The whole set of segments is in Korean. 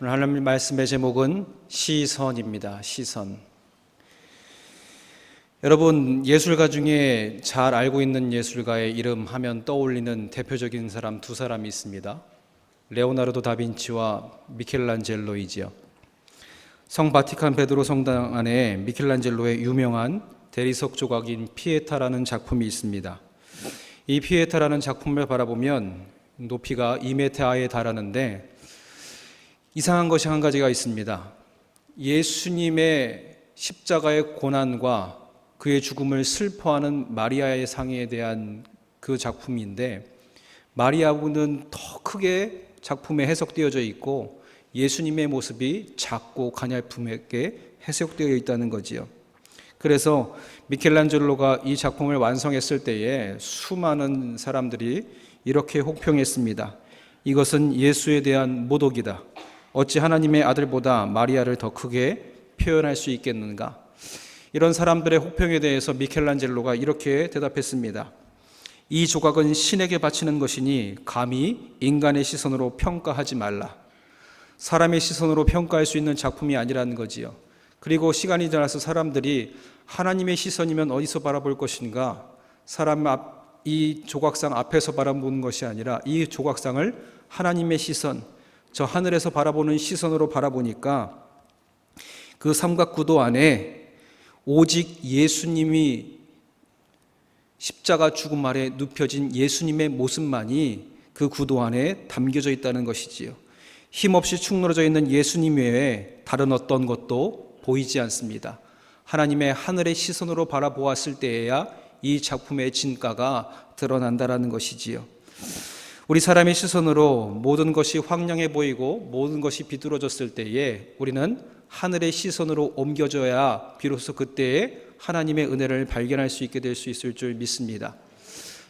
오늘 하나님 말씀의 제목은 시선입니다. 시선. 여러분 예술가 중에 잘 알고 있는 예술가의 이름 하면 떠올리는 대표적인 사람 두 사람이 있습니다. 레오나르도 다빈치와 미켈란젤로이지요. 성 바티칸 베드로 성당 안에 미켈란젤로의 유명한 대리석 조각인 피에타라는 작품이 있습니다. 이 피에타라는 작품을 바라보면 높이가 2m에 달하는데 이상한 것이 한 가지가 있습니다. 예수님의 십자가의 고난과 그의 죽음을 슬퍼하는 마리아의 상에 대한 그 작품인데 마리아부는 더 크게 작품에 해석되어져 있고 예수님의 모습이 작고 가냘품하게 해석되어 있다는 거지요. 그래서 미켈란젤로가 이 작품을 완성했을 때에 수많은 사람들이 이렇게 혹평했습니다. 이것은 예수에 대한 모독이다. 어찌 하나님의 아들보다 마리아를 더 크게 표현할 수 있겠는가? 이런 사람들의 혹평에 대해서 미켈란젤로가 이렇게 대답했습니다. 이 조각은 신에게 바치는 것이니 감히 인간의 시선으로 평가하지 말라. 사람의 시선으로 평가할 수 있는 작품이 아니라는 거지요. 그리고 시간이 지나서 사람들이 하나님의 시선이면 어디서 바라볼 것인가? 사람 앞, 이 조각상 앞에서 바라보는 것이 아니라 이 조각상을 하나님의 시선, 저 하늘에서 바라보는 시선으로 바라보니까 그 삼각구도 안에 오직 예수님이 십자가 죽음 아래 눕혀진 예수님의 모습만이 그 구도 안에 담겨져 있다는 것이지요. 힘없이 축 늘어져 있는 예수님 외에 다른 어떤 것도 보이지 않습니다. 하나님의 하늘의 시선으로 바라보았을 때에야 이 작품의 진가가 드러난다라는 것이지요. 우리 사람의 시선으로 모든 것이 황량해 보이고 모든 것이 비뚤어졌을 때에 우리는 하늘의 시선으로 옮겨져야 비로소 그때에 하나님의 은혜를 발견할 수 있게 될 수 있을 줄 믿습니다.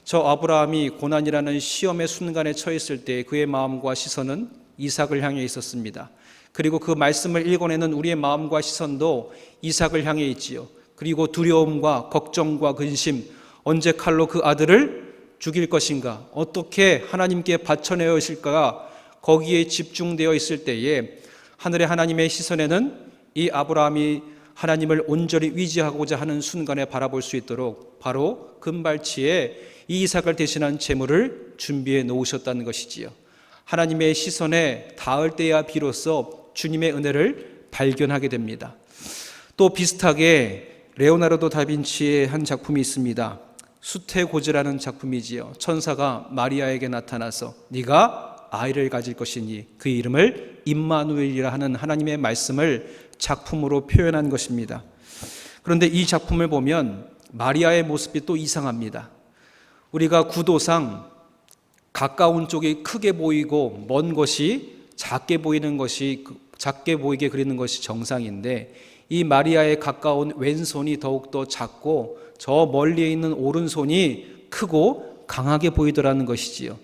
저 아브라함이 고난이라는 시험의 순간에 처했을 때 그의 마음과 시선은 이삭을 향해 있었습니다. 그리고 그 말씀을 읽어내는 우리의 마음과 시선도 이삭을 향해 있지요. 그리고 두려움과 걱정과 근심, 언제 칼로 그 아들을 죽일 것인가, 어떻게 하나님께 바쳐내어 있을까가 거기에 집중되어 있을 때에 하늘의 하나님의 시선에는 이 아브라함이 하나님을 온전히 위지하고자 하는 순간에 바라볼 수 있도록 바로 금발치에 이 이삭을 대신한 제물을 준비해 놓으셨다는 것이지요. 하나님의 시선에 닿을 때야 비로소 주님의 은혜를 발견하게 됩니다. 또 비슷하게 레오나르도 다빈치의 한 작품이 있습니다. 수태고지라는 작품이지요. 천사가 마리아에게 나타나서 네가 아이를 가질 것이니 그 이름을 임마누엘이라 하는 하나님의 말씀을 작품으로 표현한 것입니다. 그런데 이 작품을 보면 마리아의 모습이 또 이상합니다. 우리가 구도상 가까운 쪽이 크게 보이고 먼 것이 작게 보이는 것이 작게 보이게 그리는 것이 정상인데 이 마리아의 가까운 왼손이 더욱더 작고 저 멀리에 있는 오른손이 크고 강하게 보이더라는 것이지요.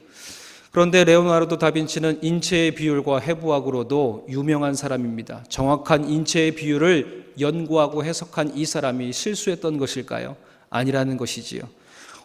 그런데 레오나르도 다빈치는 인체의 비율과 해부학으로도 유명한 사람입니다. 정확한 인체의 비율을 연구하고 해석한 이 사람이 실수했던 것일까요? 아니라는 것이지요.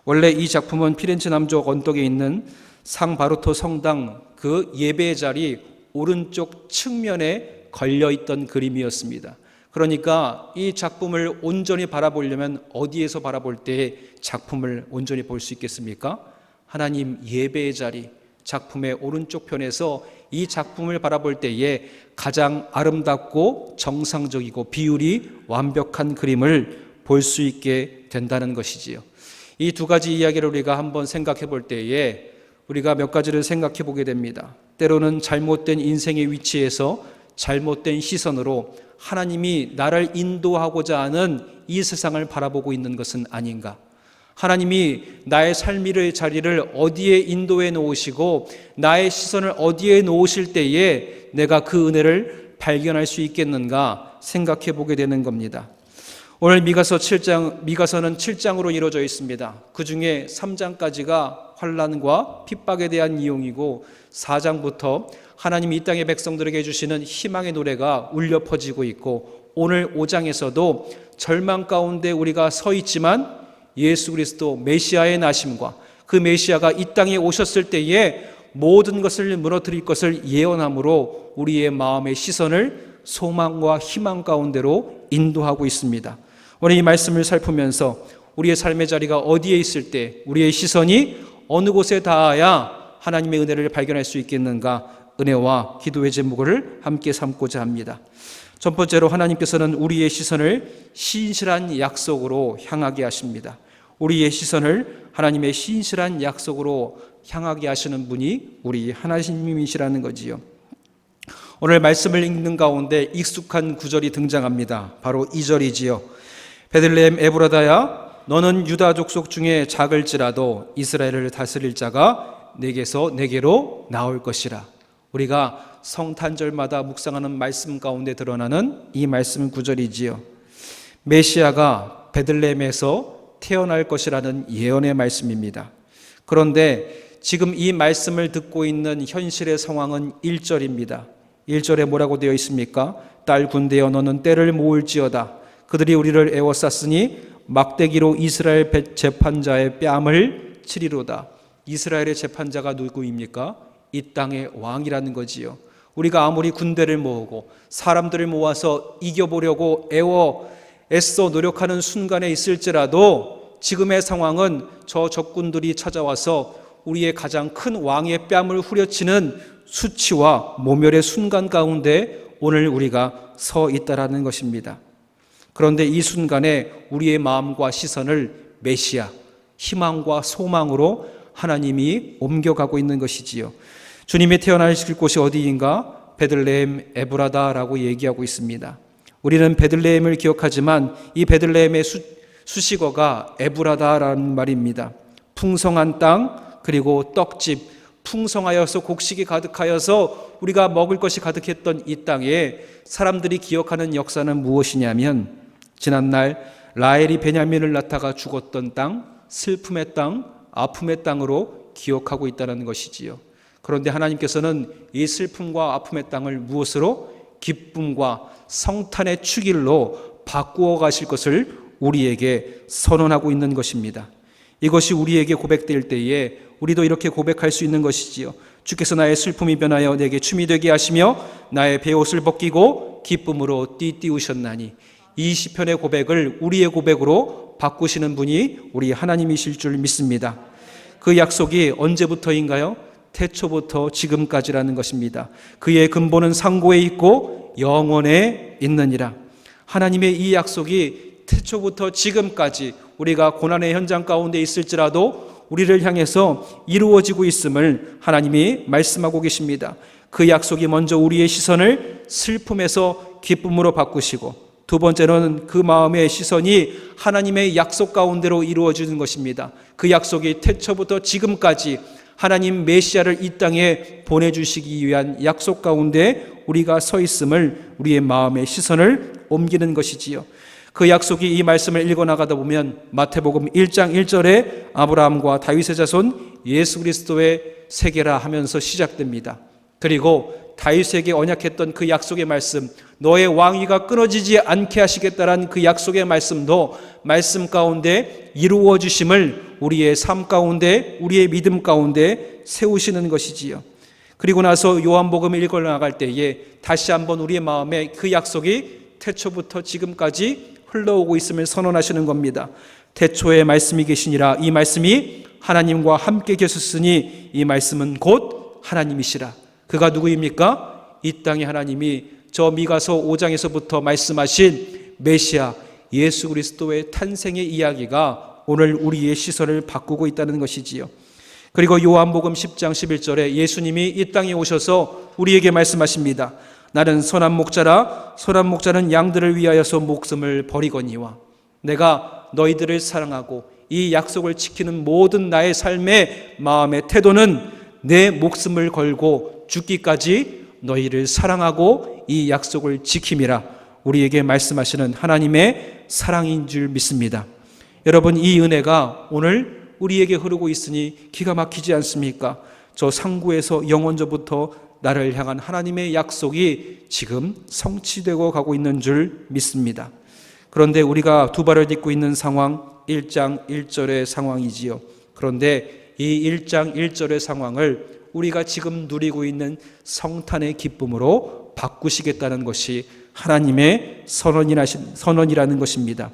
원래 이 작품은 피렌체 남쪽 언덕에 있는 상 바루토 성당 그 예배 자리 오른쪽 측면에 걸려 있던 그림이었습니다. 그러니까 이 작품을 온전히 바라보려면 어디에서 바라볼 때 작품을 온전히 볼 수 있겠습니까? 하나님 예배의 자리, 작품의 오른쪽 편에서 이 작품을 바라볼 때에 가장 아름답고 정상적이고 비율이 완벽한 그림을 볼 수 있게 된다는 것이지요. 이 두 가지 이야기를 우리가 한번 생각해 볼 때에 우리가 몇 가지를 생각해 보게 됩니다. 때로는 잘못된 인생의 위치에서 잘못된 시선으로 하나님이 나를 인도하고자 하는 이 세상을 바라보고 있는 것은 아닌가? 하나님이 나의 삶의 자리를 어디에 인도해 놓으시고 나의 시선을 어디에 놓으실 때에 내가 그 은혜를 발견할 수 있겠는가 생각해 보게 되는 겁니다. 오늘 미가서 7장 미가서는 7장으로 이루어져 있습니다. 그 중에 3장까지가 환란과 핍박에 대한 이용이고 4장부터 하나님이 이 땅의 백성들에게 주시는 희망의 노래가 울려 퍼지고 있고 오늘 5장에서도 절망 가운데 우리가 서 있지만 예수 그리스도 메시아의 나심과 그 메시아가 이 땅에 오셨을 때에 모든 것을 무너뜨릴 것을 예언함으로 우리의 마음의 시선을 소망과 희망 가운데로 인도하고 있습니다. 오늘 이 말씀을 살피면서 우리의 삶의 자리가 어디에 있을 때 우리의 시선이 어느 곳에 닿아야 하나님의 은혜를 발견할 수 있겠는가 은혜와 기도의 제목을 함께 삼고자 합니다. 첫 번째로 하나님께서는 우리의 시선을 신실한 약속으로 향하게 하십니다. 우리의 시선을 하나님의 신실한 약속으로 향하게 하시는 분이 우리 하나님이시라는 거지요. 오늘 말씀을 읽는 가운데 익숙한 구절이 등장합니다. 바로 2절이지요. 베들레헴 에브라다야 너는 유다 족속 중에 작을지라도 이스라엘을 다스릴 자가 내게서 내게로 나올 것이라. 우리가 성탄절마다 묵상하는 말씀 가운데 드러나는 이 말씀 구절이지요. 메시아가 베들레헴에서 태어날 것이라는 예언의 말씀입니다. 그런데 지금 이 말씀을 듣고 있는 현실의 상황은 1절입니다. 1절에 뭐라고 되어 있습니까? 딸 군대여 너는 때를 모을지어다. 그들이 우리를 애워쌌으니 막대기로 이스라엘 재판자의 뺨을 치리로다. 이스라엘의 재판자가 누구입니까? 이 땅의 왕이라는 거지요. 우리가 아무리 군대를 모으고 사람들을 모아서 이겨보려고 애워 애써 노력하는 순간에 있을지라도 지금의 상황은 저 적군들이 찾아와서 우리의 가장 큰 왕의 뺨을 후려치는 수치와 모멸의 순간 가운데 오늘 우리가 서 있다라는 것입니다. 그런데 이 순간에 우리의 마음과 시선을 메시아, 희망과 소망으로 하나님이 옮겨가고 있는 것이지요. 주님이 태어나실 곳이 어디인가? 베들레헴 에브라다라고 얘기하고 있습니다. 우리는 베들레헴을 기억하지만 이 베들레헴의 수, 수식어가 에브라다라는 말입니다. 풍성한 땅 그리고 떡집 풍성하여서 곡식이 가득하여서 우리가 먹을 것이 가득했던 이 땅에 사람들이 기억하는 역사는 무엇이냐면 지난날 라헬이 베냐민을 낳다가 죽었던 땅, 슬픔의 땅, 아픔의 땅으로 기억하고 있다는 것이지요. 그런데 하나님께서는 이 슬픔과 아픔의 땅을 무엇으로 기쁨과 성탄의 축일로 바꾸어 가실 것을 우리에게 선언하고 있는 것입니다. 이것이 우리에게 고백될 때에 우리도 이렇게 고백할 수 있는 것이지요. 주께서 나의 슬픔이 변하여 내게 춤이 되게 하시며 나의 베옷을 벗기고 기쁨으로 띠띠우셨나니 이 시편의 고백을 우리의 고백으로 바꾸시는 분이 우리 하나님이실 줄 믿습니다. 그 약속이 언제부터인가요? 태초부터 지금까지라는 것입니다. 그의 근본은 상고에 있고 영원에 있느니라. 하나님의 이 약속이 태초부터 지금까지 우리가 고난의 현장 가운데 있을지라도 우리를 향해서 이루어지고 있음을 하나님이 말씀하고 계십니다. 그 약속이 먼저 우리의 시선을 슬픔에서 기쁨으로 바꾸시고 두 번째로는 그 마음의 시선이 하나님의 약속 가운데로 이루어지는 것입니다. 그 약속이 태초부터 지금까지 하나님 메시아를 이 땅에 보내주시기 위한 약속 가운데 우리가 서 있음을 우리의 마음의 시선을 옮기는 것이지요. 그 약속이 이 말씀을 읽어 나가다 보면 마태복음 1장 1절에 아브라함과 다윗의 자손 예수 그리스도의 세계라 하면서 시작됩니다. 그리고 다윗에게 언약했던 그 약속의 말씀, 너의 왕위가 끊어지지 않게 하시겠다라는 그 약속의 말씀도 말씀 가운데 이루어 주심을 우리의 삶 가운데, 우리의 믿음 가운데 세우시는 것이지요. 그리고 나서 요한복음을 읽어 나갈 때에 다시 한번 우리의 마음에 그 약속이 태초부터 지금까지 흘러오고 있음을 선언하시는 겁니다. 태초에 말씀이 계시니라 이 말씀이 하나님과 함께 계셨으니 이 말씀은 곧 하나님이시라. 그가 누구입니까? 이 땅의 하나님이 저 미가서 5장에서부터 말씀하신 메시아 예수 그리스도의 탄생의 이야기가 오늘 우리의 시선을 바꾸고 있다는 것이지요. 그리고 요한복음 10장 11절에 예수님이 이 땅에 오셔서 우리에게 말씀하십니다. 나는 선한 목자라 선한 목자는 양들을 위하여서 목숨을 버리거니와 내가 너희들을 사랑하고 이 약속을 지키는 모든 나의 삶의 마음의 태도는 내 목숨을 걸고 죽기까지 너희를 사랑하고 이 약속을 지킴이라 우리에게 말씀하시는 하나님의 사랑인 줄 믿습니다. 여러분 이 은혜가 오늘 우리에게 흐르고 있으니 기가 막히지 않습니까? 저 상구에서 영원저부터 나를 향한 하나님의 약속이 지금 성취되고 가고 있는 줄 믿습니다. 그런데 우리가 두 발을 딛고 있는 상황 1장 1절의 상황이지요. 그런데 이 1장 1절의 상황을 우리가 지금 누리고 있는 성탄의 기쁨으로 바꾸시겠다는 것이 하나님의 선언이라는 것입니다.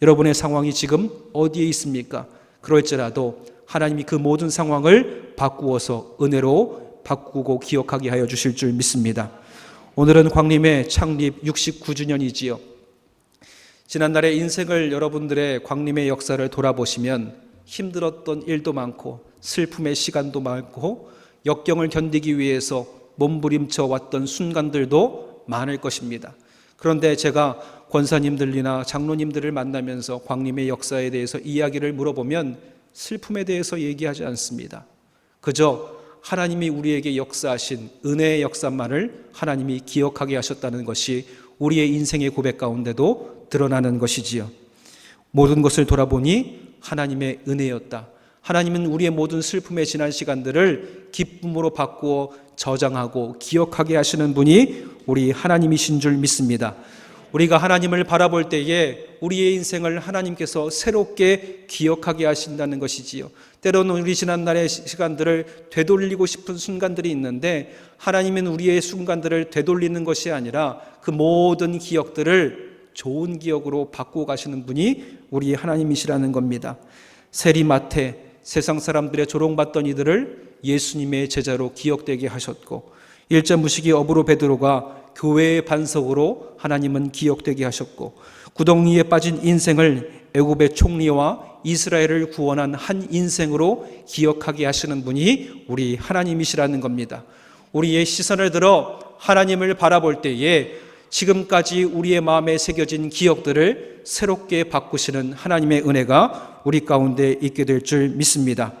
여러분의 상황이 지금 어디에 있습니까? 그럴지라도 하나님이 그 모든 상황을 바꾸어서 은혜로 바꾸고 기억하게 하여 주실 줄 믿습니다. 오늘은 광림의 창립 69주년이지요. 지난날의 인생을 여러분들의 광림의 역사를 돌아보시면 힘들었던 일도 많고 슬픔의 시간도 많고 역경을 견디기 위해서 몸부림쳐 왔던 순간들도 많을 것입니다. 그런데 제가 권사님들이나 장로님들을 만나면서 광림의 역사에 대해서 이야기를 물어보면 슬픔에 대해서 얘기하지 않습니다. 그저 하나님이 우리에게 역사하신 은혜의 역사만을 하나님이 기억하게 하셨다는 것이 우리의 인생의 고백 가운데도 드러나는 것이지요. 모든 것을 돌아보니 하나님의 은혜였다. 하나님은 우리의 모든 슬픔의 지난 시간들을 기쁨으로 바꾸어 저장하고 기억하게 하시는 분이 우리 하나님이신 줄 믿습니다. 우리가 하나님을 바라볼 때에 우리의 인생을 하나님께서 새롭게 기억하게 하신다는 것이지요. 때로는 우리 지난날의 시간들을 되돌리고 싶은 순간들이 있는데 하나님은 우리의 순간들을 되돌리는 것이 아니라 그 모든 기억들을 좋은 기억으로 바꾸어 가시는 분이 우리 하나님이시라는 겁니다. 세리마태 세상 사람들의 조롱받던 이들을 예수님의 제자로 기억되게 하셨고 일자 무식이 어부로 베드로가 교회의 반석으로 하나님은 기억되게 하셨고 구덩이에 빠진 인생을 애굽의 총리와 이스라엘을 구원한 한 인생으로 기억하게 하시는 분이 우리 하나님이시라는 겁니다. 우리의 시선을 들어 하나님을 바라볼 때에 지금까지 우리의 마음에 새겨진 기억들을 새롭게 바꾸시는 하나님의 은혜가 우리 가운데 있게 될 줄 믿습니다.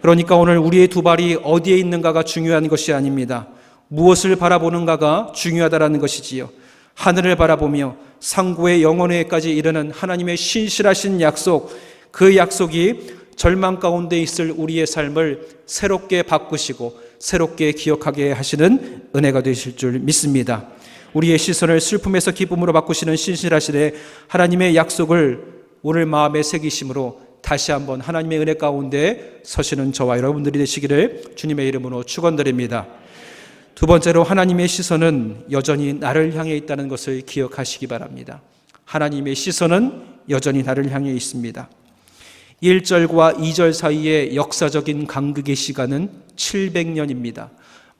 그러니까 오늘 우리의 두 발이 어디에 있는가가 중요한 것이 아닙니다. 무엇을 바라보는가가 중요하다라는 것이지요. 하늘을 바라보며 상고의 영원에까지 이르는 하나님의 신실하신 약속, 그 약속이 절망 가운데 있을 우리의 삶을 새롭게 바꾸시고 새롭게 기억하게 하시는 은혜가 되실 줄 믿습니다. 우리의 시선을 슬픔에서 기쁨으로 바꾸시는 신실하시되 하나님의 약속을 오늘 마음에 새기심으로 다시 한번 하나님의 은혜 가운데 서시는 저와 여러분들이 되시기를 주님의 이름으로 축원드립니다. 두 번째로 하나님의 시선은 여전히 나를 향해 있다는 것을 기억하시기 바랍니다. 하나님의 시선은 여전히 나를 향해 있습니다. 1절과 2절 사이의 역사적인 간극의 시간은 700년입니다.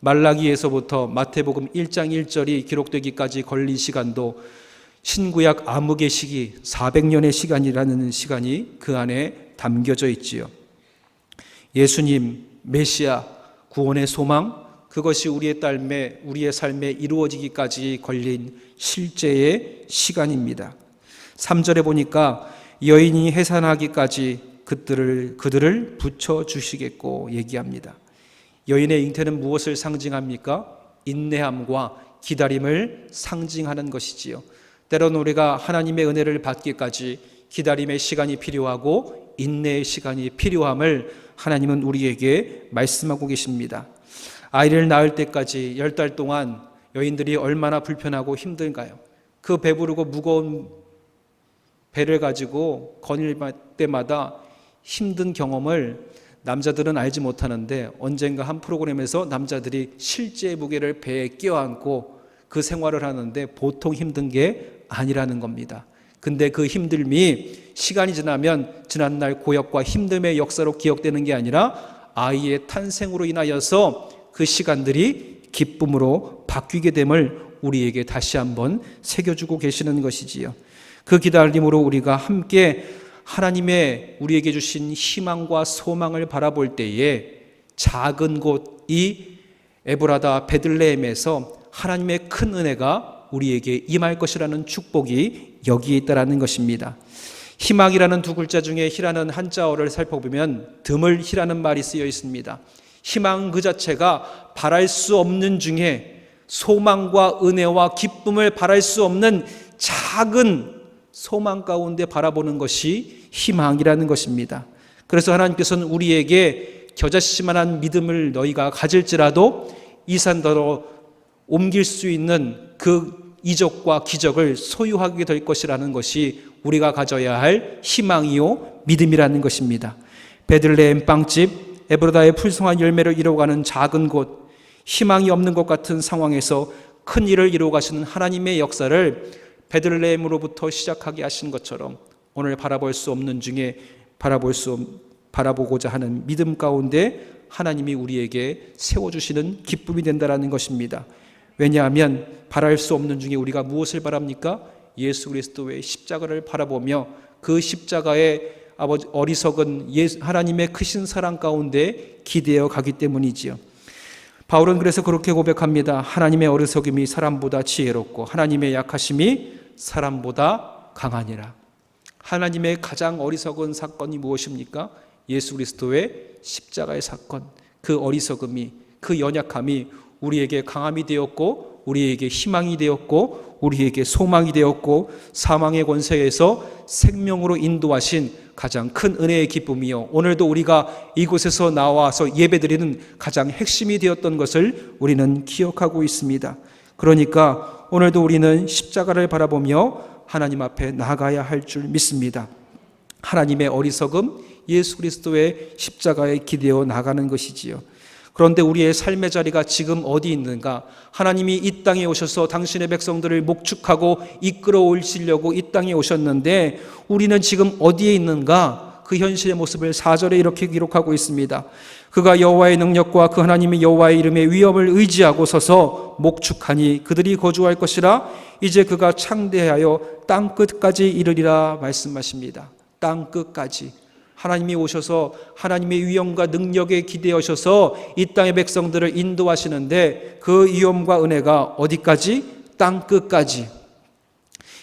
말라기에서부터 마태복음 1장 1절이 기록되기까지 걸린 시간도 신구약 암흑의 시기 400년의 시간이라는 시간이 그 안에 담겨져 있지요. 예수님 메시아 구원의 소망 그것이 우리의 삶에 우리의 삶에 이루어지기까지 걸린 실제의 시간입니다. 3절에 보니까 여인이 해산하기까지 그들을 그들을 붙여 주시겠고 얘기합니다. 여인의 잉태는 무엇을 상징합니까? 인내함과 기다림을 상징하는 것이지요. 때로는 우리가 하나님의 은혜를 받기까지 기다림의 시간이 필요하고 인내의 시간이 필요함을 하나님은 우리에게 말씀하고 계십니다. 아이를 낳을 때까지 열 달 동안 여인들이 얼마나 불편하고 힘든가요? 그 배부르고 무거운 배를 가지고 거닐 때마다 힘든 경험을 남자들은 알지 못하는데 언젠가 한 프로그램에서 남자들이 실제 무게를 배에 끼어안고 그 생활을 하는데 보통 힘든 게 아니라는 겁니다. 근데 그 힘듦이 시간이 지나면 지난날 고역과 힘듦의 역사로 기억되는 게 아니라 아이의 탄생으로 인하여서 그 시간들이 기쁨으로 바뀌게 됨을 우리에게 다시 한번 새겨주고 계시는 것이지요. 그 기다림으로 우리가 함께 하나님의 우리에게 주신 희망과 소망을 바라볼 때에 작은 곳 이 에브라다 베들레헴에서 하나님의 큰 은혜가 우리에게 임할 것이라는 축복이 여기에 있다라는 것입니다. 희망이라는 두 글자 중에 희라는 한자어를 살펴보면 드물희라는 말이 쓰여 있습니다. 희망 그 자체가 바랄 수 없는 중에 소망과 은혜와 기쁨을 바랄 수 없는 작은 소망 가운데 바라보는 것이 희망이라는 것입니다. 그래서 하나님께서는 우리에게 겨자씨만한 믿음을 너희가 가질지라도 이 산더러 옮길 수 있는 그 이적과 기적을 소유하게 될 것이라는 것이 우리가 가져야 할 희망이요 믿음이라는 것입니다. 베들레헴 빵집 에브라다의 풀성한 열매를 이뤄가는 작은 곳, 희망이 없는 것 같은 상황에서 큰 일을 이루어 가시는 하나님의 역사를 베들레헴으로부터 시작하게 하신 것처럼 오늘 바라볼 수 없는 중에 바라볼 수 없- 바라보고자 하는 믿음 가운데 하나님이 우리에게 세워 주시는 기쁨이 된다라는 것입니다. 왜냐하면 바랄 수 없는 중에 우리가 무엇을 바랍니까? 예수 그리스도의 십자가를 바라보며 그 십자가의 아버지 어리석은 예수, 하나님의 크신 사랑 가운데 기대어 가기 때문이지요. 바울은 그래서 그렇게 고백합니다. 하나님의 어리석음이 사람보다 지혜롭고 하나님의 약하심이 사람보다 강하니라. 하나님의 가장 어리석은 사건이 무엇입니까? 예수 그리스도의 십자가의 사건. 그 어리석음이 그 연약함이 우리에게 강함이 되었고 우리에게 희망이 되었고 우리에게 소망이 되었고 사망의 권세에서 생명으로 인도하신 가장 큰 은혜의 기쁨이요 오늘도 우리가 이곳에서 나와서 예배드리는 가장 핵심이 되었던 것을 우리는 기억하고 있습니다. 그러니까 오늘도 우리는 십자가를 바라보며 하나님 앞에 나가야 할 줄 믿습니다. 하나님의 어리석음, 예수 그리스도의 십자가에 기대어 나가는 것이지요. 그런데 우리의 삶의 자리가 지금 어디 있는가? 하나님이 이 땅에 오셔서 당신의 백성들을 목축하고 이끌어 오시려고 이 땅에 오셨는데 우리는 지금 어디에 있는가? 그 현실의 모습을 4절에 이렇게 기록하고 있습니다. 그가 여호와의 능력과 그 하나님의 여호와의 이름의 위엄을 의지하고 서서 목축하니 그들이 거주할 것이라 이제 그가 창대하여 땅 끝까지 이르리라 말씀하십니다. 땅 끝까지 하나님이 오셔서 하나님의 위엄과 능력에 기대하셔서 이 땅의 백성들을 인도하시는데 그 위엄과 은혜가 어디까지? 땅 끝까지.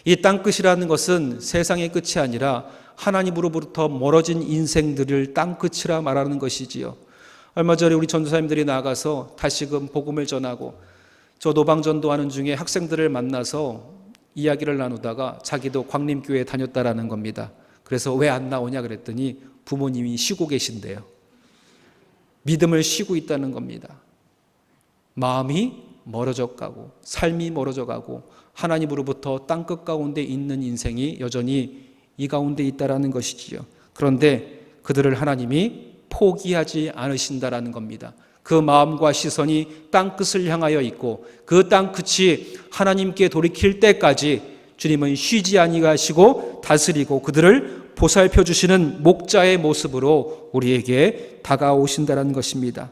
이 땅 끝이라는 것은 세상의 끝이 아니라 하나님으로부터 멀어진 인생들을 땅 끝이라 말하는 것이지요. 얼마 전에 우리 전도사님들이 나가서 다시금 복음을 전하고 저 노방 전도하는 중에 학생들을 만나서 이야기를 나누다가 자기도 광림교회 다녔다라는 겁니다. 그래서 왜 안 나오냐 그랬더니 부모님이 쉬고 계신대요. 믿음을 쉬고 있다는 겁니다. 마음이 멀어져 가고 삶이 멀어져 가고 하나님으로부터 땅끝 가운데 있는 인생이 여전히 이 가운데 있다라는 것이지요. 그런데 그들을 하나님이 포기하지 않으신다라는 겁니다. 그 마음과 시선이 땅 끝을 향하여 있고 그 땅 끝이 하나님께 돌이킬 때까지 주님은 쉬지 아니하시고 다스리고 그들을 보살펴 주시는 목자의 모습으로 우리에게 다가오신다라는 것입니다.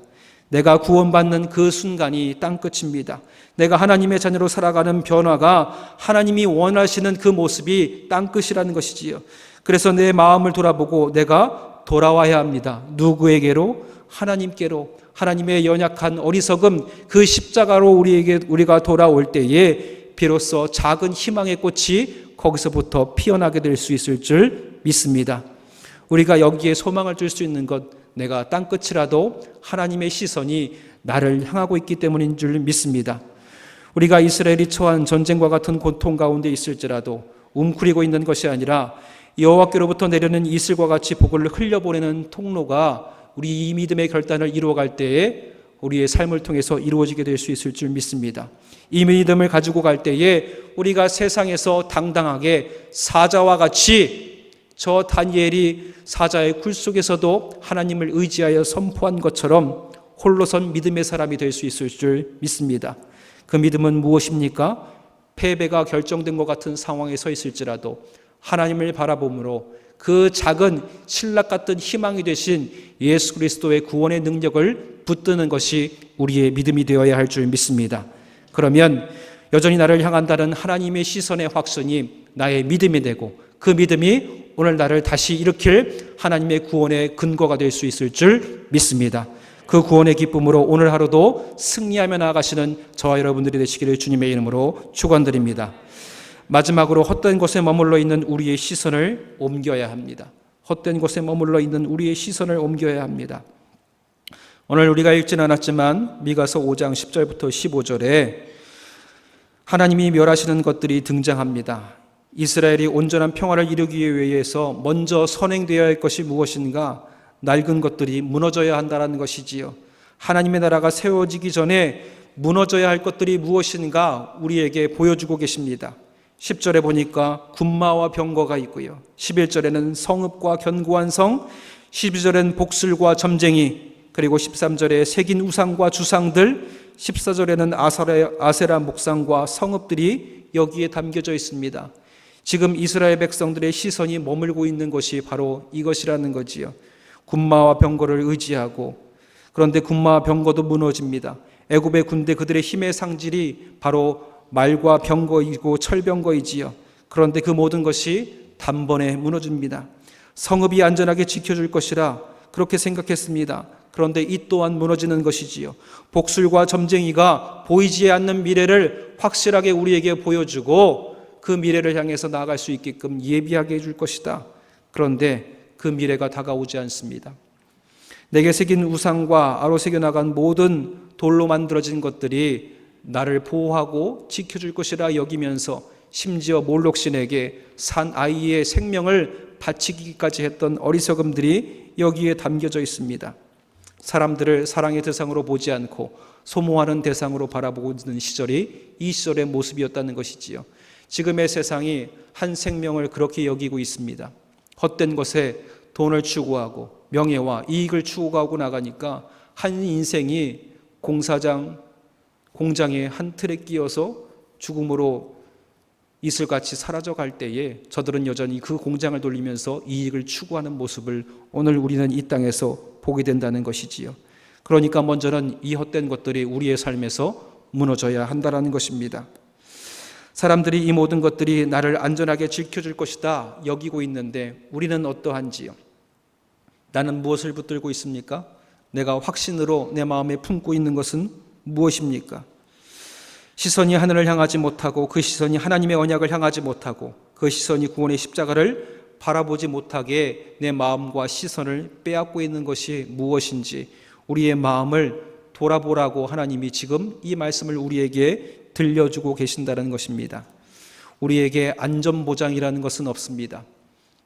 내가 구원받는 그 순간이 땅 끝입니다. 내가 하나님의 자녀로 살아가는 변화가 하나님이 원하시는 그 모습이 땅 끝이라는 것이지요. 그래서 내 마음을 돌아보고 내가 돌아와야 합니다. 누구에게로? 하나님께로. 하나님의 연약한 어리석음 그 십자가로 우리에게 우리가 돌아올 때에 비로소 작은 희망의 꽃이 거기서부터 피어나게 될 수 있을 줄 믿습니다. 우리가 여기에 소망을 줄 수 있는 것 내가 땅 끝이라도 하나님의 시선이 나를 향하고 있기 때문인 줄 믿습니다. 우리가 이스라엘이 처한 전쟁과 같은 고통 가운데 있을지라도 웅크리고 있는 것이 아니라 여호와께로부터 내려는 이슬과 같이 복을 흘려보내는 통로가 우리 이 믿음의 결단을 이루어갈 때에 우리의 삶을 통해서 이루어지게 될 수 있을 줄 믿습니다. 이 믿음을 가지고 갈 때에 우리가 세상에서 당당하게 사자와 같이 저 다니엘이 사자의 굴 속에서도 하나님을 의지하여 선포한 것처럼 홀로선 믿음의 사람이 될 수 있을 줄 믿습니다. 그 믿음은 무엇입니까? 패배가 결정된 것 같은 상황에 서 있을지라도 하나님을 바라봄으로 그 작은 신락 같은 희망이 되신 예수 그리스도의 구원의 능력을 붙드는 것이 우리의 믿음이 되어야 할 줄 믿습니다. 그러면 여전히 나를 향한다는 하나님의 시선의 확선이 나의 믿음이 되고 그 믿음이 오늘 나를 다시 일으킬 하나님의 구원의 근거가 될 수 있을 줄 믿습니다. 그 구원의 기쁨으로 오늘 하루도 승리하며 나아가시는 저와 여러분들이 되시기를 주님의 이름으로 축원드립니다. 마지막으로 헛된 곳에 머물러 있는 우리의 시선을 옮겨야 합니다. 헛된 곳에 머물러 있는 우리의 시선을 옮겨야 합니다. 오늘 우리가 읽진 않았지만 미가서 5장 10절부터 15절에 하나님이 멸하시는 것들이 등장합니다. 이스라엘이 온전한 평화를 이루기 위해서 먼저 선행되어야 할 것이 무엇인가? 낡은 것들이 무너져야 한다는 것이지요. 하나님의 나라가 세워지기 전에 무너져야 할 것들이 무엇인가 우리에게 보여주고 계십니다. 10절에 보니까 군마와 병거가 있고요. 11절에는 성읍과 견고한 성, 12절에는 복술과 점쟁이, 그리고 13절에 새긴 우상과 주상들, 14절에는 아사라, 아세라 목상과 성읍들이 여기에 담겨져 있습니다. 지금 이스라엘 백성들의 시선이 머물고 있는 것이 바로 이것이라는 거지요. 군마와 병거를 의지하고 그런데 군마와 병거도 무너집니다. 애굽의 군대 그들의 힘의 상질이 바로 말과 병거이고 철병거이지요. 그런데 그 모든 것이 단번에 무너집니다. 성읍이 안전하게 지켜줄 것이라 그렇게 생각했습니다. 그런데 이 또한 무너지는 것이지요. 복술과 점쟁이가 보이지 않는 미래를 확실하게 우리에게 보여주고 그 미래를 향해서 나아갈 수 있게끔 예비하게 해줄 것이다. 그런데 그 미래가 다가오지 않습니다. 내게 새긴 우상과 아로 새겨 나간 모든 돌로 만들어진 것들이 나를 보호하고 지켜줄 것이라 여기면서 심지어 몰록신에게 산 아이의 생명을 바치기까지 했던 어리석음들이 여기에 담겨져 있습니다. 사람들을 사랑의 대상으로 보지 않고 소모하는 대상으로 바라보고 있는 시절이 이 시절의 모습이었다는 것이지요. 지금의 세상이 한 생명을 그렇게 여기고 있습니다. 헛된 것에 돈을 추구하고 명예와 이익을 추구하고 나가니까 한 인생이 공사장, 공장의 한 틀에 끼어서 죽음으로 이슬같이 사라져 갈 때에 저들은 여전히 그 공장을 돌리면서 이익을 추구하는 모습을 오늘 우리는 이 땅에서 보게 된다는 것이지요. 그러니까 먼저는 이 헛된 것들이 우리의 삶에서 무너져야 한다라는 것입니다. 사람들이 이 모든 것들이 나를 안전하게 지켜줄 것이다 여기고 있는데 우리는 어떠한지요? 나는 무엇을 붙들고 있습니까? 내가 확신으로 내 마음에 품고 있는 것은 무엇입니까? 시선이 하늘을 향하지 못하고 그 시선이 하나님의 언약을 향하지 못하고 그 시선이 구원의 십자가를 바라보지 못하게 내 마음과 시선을 빼앗고 있는 것이 무엇인지 우리의 마음을 돌아보라고 하나님이 지금 이 말씀을 우리에게 들려주고 계신다는 것입니다. 우리에게 안전보장이라는 것은 없습니다.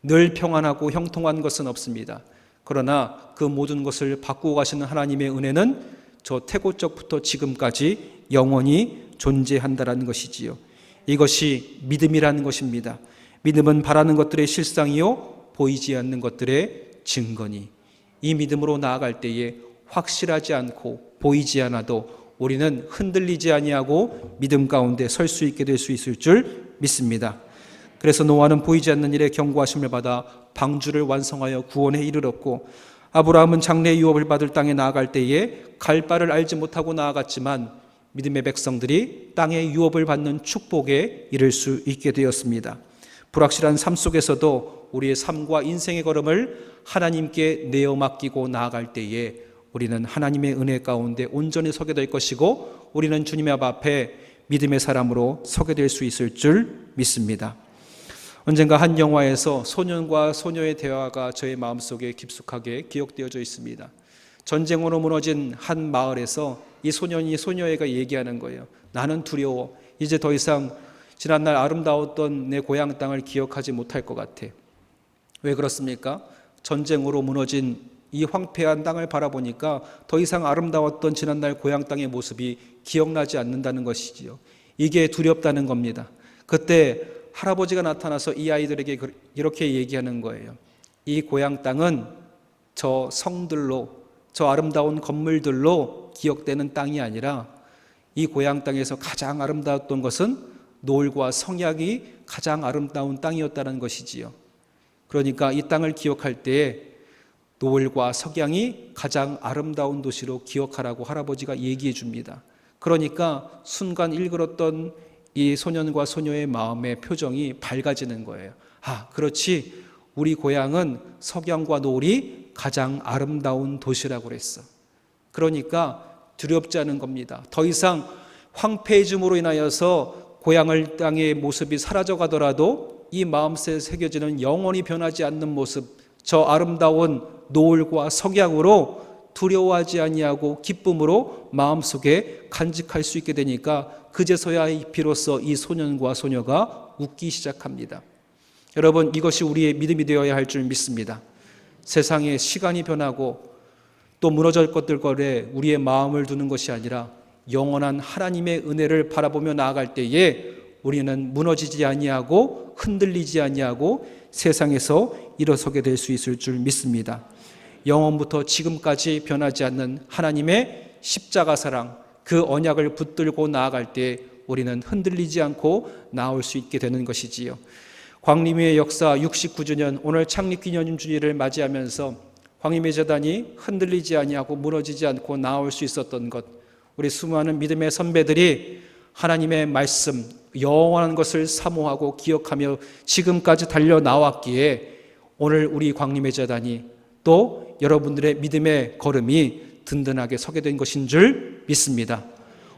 늘 평안하고 형통한 것은 없습니다. 그러나 그 모든 것을 바꾸고 가시는 하나님의 은혜는 저 태고적부터 지금까지 영원히 존재한다라는 것이지요. 이것이 믿음이라는 것입니다. 믿음은 바라는 것들의 실상이요 보이지 않는 것들의 증거니 이 믿음으로 나아갈 때에 확실하지 않고 보이지 않아도 우리는 흔들리지 아니하고 믿음 가운데 설 수 있게 될 수 있을 줄 믿습니다. 그래서 노아는 보이지 않는 일에 경고하심을 받아 방주를 완성하여 구원에 이르렀고 아브라함은 장래 유업을 받을 땅에 나아갈 때에 갈 바를 알지 못하고 나아갔지만 믿음의 백성들이 땅의 유업을 받는 축복에 이를 수 있게 되었습니다. 불확실한 삶 속에서도 우리의 삶과 인생의 걸음을 하나님께 내어 맡기고 나아갈 때에 우리는 하나님의 은혜 가운데 온전히 서게 될 것이고 우리는 주님의 앞에 믿음의 사람으로 서게 될 수 있을 줄 믿습니다. 언젠가 한 영화에서 소년과 소녀의 대화가 저의 마음속에 깊숙하게 기억되어져 있습니다. 전쟁으로 무너진 한 마을에서 이 소년이 소녀애가 얘기하는 거예요. 나는 두려워. 이제 더 이상 지난날 아름다웠던 내 고향 땅을 기억하지 못할 것 같아. 왜 그렇습니까? 전쟁으로 무너진 이 황폐한 땅을 바라보니까 더 이상 아름다웠던 지난날 고향 땅의 모습이 기억나지 않는다는 것이지요. 이게 두렵다는 겁니다. 그때 할아버지가 나타나서 이 아이들에게 그- 이렇게 얘기하는 거예요. 이 고향 땅은 저 성들로, 저 아름다운 건물들로 기억되는 땅이 아니라 이 고향 땅에서 가장 아름다웠던 것은 노을과 성약이 가장 아름다운 땅이었다는 것이지요. 그러니까 이 땅을 기억할 때에 노을과 석양이 가장 아름다운 도시로 기억하라고 할아버지가 얘기해 줍니다. 그러니까 순간 일그렀던 이 소년과 소녀의 마음의 표정이 밝아지는 거예요. 아, 그렇지. 우리 고향은 석양과 노을이 가장 아름다운 도시라고 그랬어. 그러니까 두렵지 않은 겁니다. 더 이상 황폐해짐으로 인하여서 고향을 땅의 모습이 사라져 가더라도 이 마음속에 새겨지는 영원히 변하지 않는 모습, 저 아름다운 노을과 석양으로 두려워하지 아니하고 기쁨으로 마음속에 간직할 수 있게 되니까 그제서야 비로소 이 소년과 소녀가 웃기 시작합니다. 여러분 이것이 우리의 믿음이 되어야 할 줄 믿습니다. 세상에 시간이 변하고 또 무너질 것들 거래 우리의 마음을 두는 것이 아니라 영원한 하나님의 은혜를 바라보며 나아갈 때에 우리는 무너지지 아니하고 흔들리지 아니하고 세상에서 일어서게 될 수 있을 줄 믿습니다. 영원부터 지금까지 변하지 않는 하나님의 십자가 사랑 그 언약을 붙들고 나아갈 때 우리는 흔들리지 않고 나올 수 있게 되는 것이지요. 광림의 역사 69주년 오늘 창립 기념 주일을 맞이하면서 광림의 재단이 흔들리지 아니하고 무너지지 않고 나올 수 있었던 것 우리 수많은 믿음의 선배들이 하나님의 말씀 영원한 것을 사모하고 기억하며 지금까지 달려 나왔기에 오늘 우리 광림의 재단이 또 여러분들의 믿음의 걸음이 든든하게 서게 된 것인 줄 믿습니다.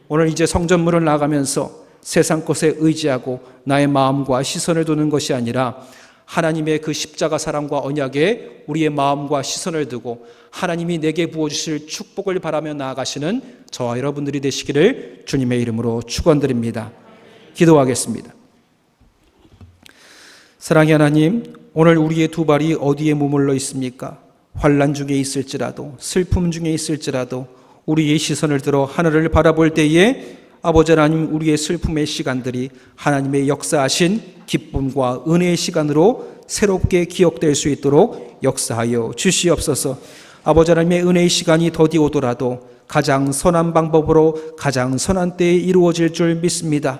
오늘 이제 성전문을 나가면서 세상 것에 의지하고 나의 마음과 시선을 두는 것이 아니라 하나님의 그 십자가 사랑과 언약에 우리의 마음과 시선을 두고 하나님이 내게 부어주실 축복을 바라며 나아가시는 저와 여러분들이 되시기를 주님의 이름으로 축원드립니다. 기도하겠습니다. 사랑의 하나님, 오늘 우리의 두 발이 어디에 머물러 있습니까? 환란 중에 있을지라도 슬픔 중에 있을지라도 우리의 시선을 들어 하늘을 바라볼 때에 아버지 하나님 우리의 슬픔의 시간들이 하나님의 역사하신 기쁨과 은혜의 시간으로 새롭게 기억될 수 있도록 역사하여 주시옵소서. 아버지 하나님의 은혜의 시간이 더디 오더라도 가장 선한 방법으로 가장 선한 때에 이루어질 줄 믿습니다.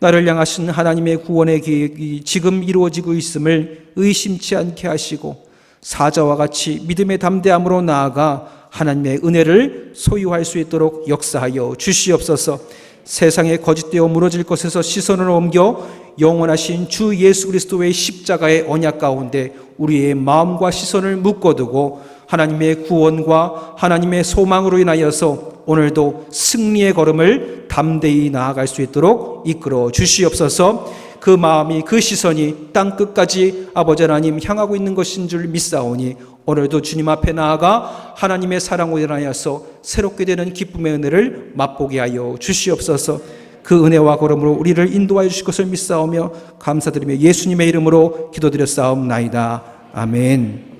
나를 향하신 하나님의 구원의 계획이 지금 이루어지고 있음을 의심치 않게 하시고 사자와 같이 믿음의 담대함으로 나아가 하나님의 은혜를 소유할 수 있도록 역사하여 주시옵소서. 세상에 거짓되어 무너질 것에서 시선을 옮겨 영원하신 주 예수 그리스도의 십자가의 언약 가운데 우리의 마음과 시선을 묶어두고 하나님의 구원과 하나님의 소망으로 인하여서 오늘도 승리의 걸음을 담대히 나아갈 수 있도록 이끌어 주시옵소서. 그 마음이 그 시선이 땅 끝까지 아버지 하나님 향하고 있는 것인 줄 믿사오니 오늘도 주님 앞에 나아가 하나님의 사랑으로 인하여서 새롭게 되는 기쁨의 은혜를 맛보게 하여 주시옵소서. 그 은혜와 걸음으로 우리를 인도하여 주실 것을 믿사오며 감사드리며 예수님의 이름으로 기도드렸사옵나이다. 아멘.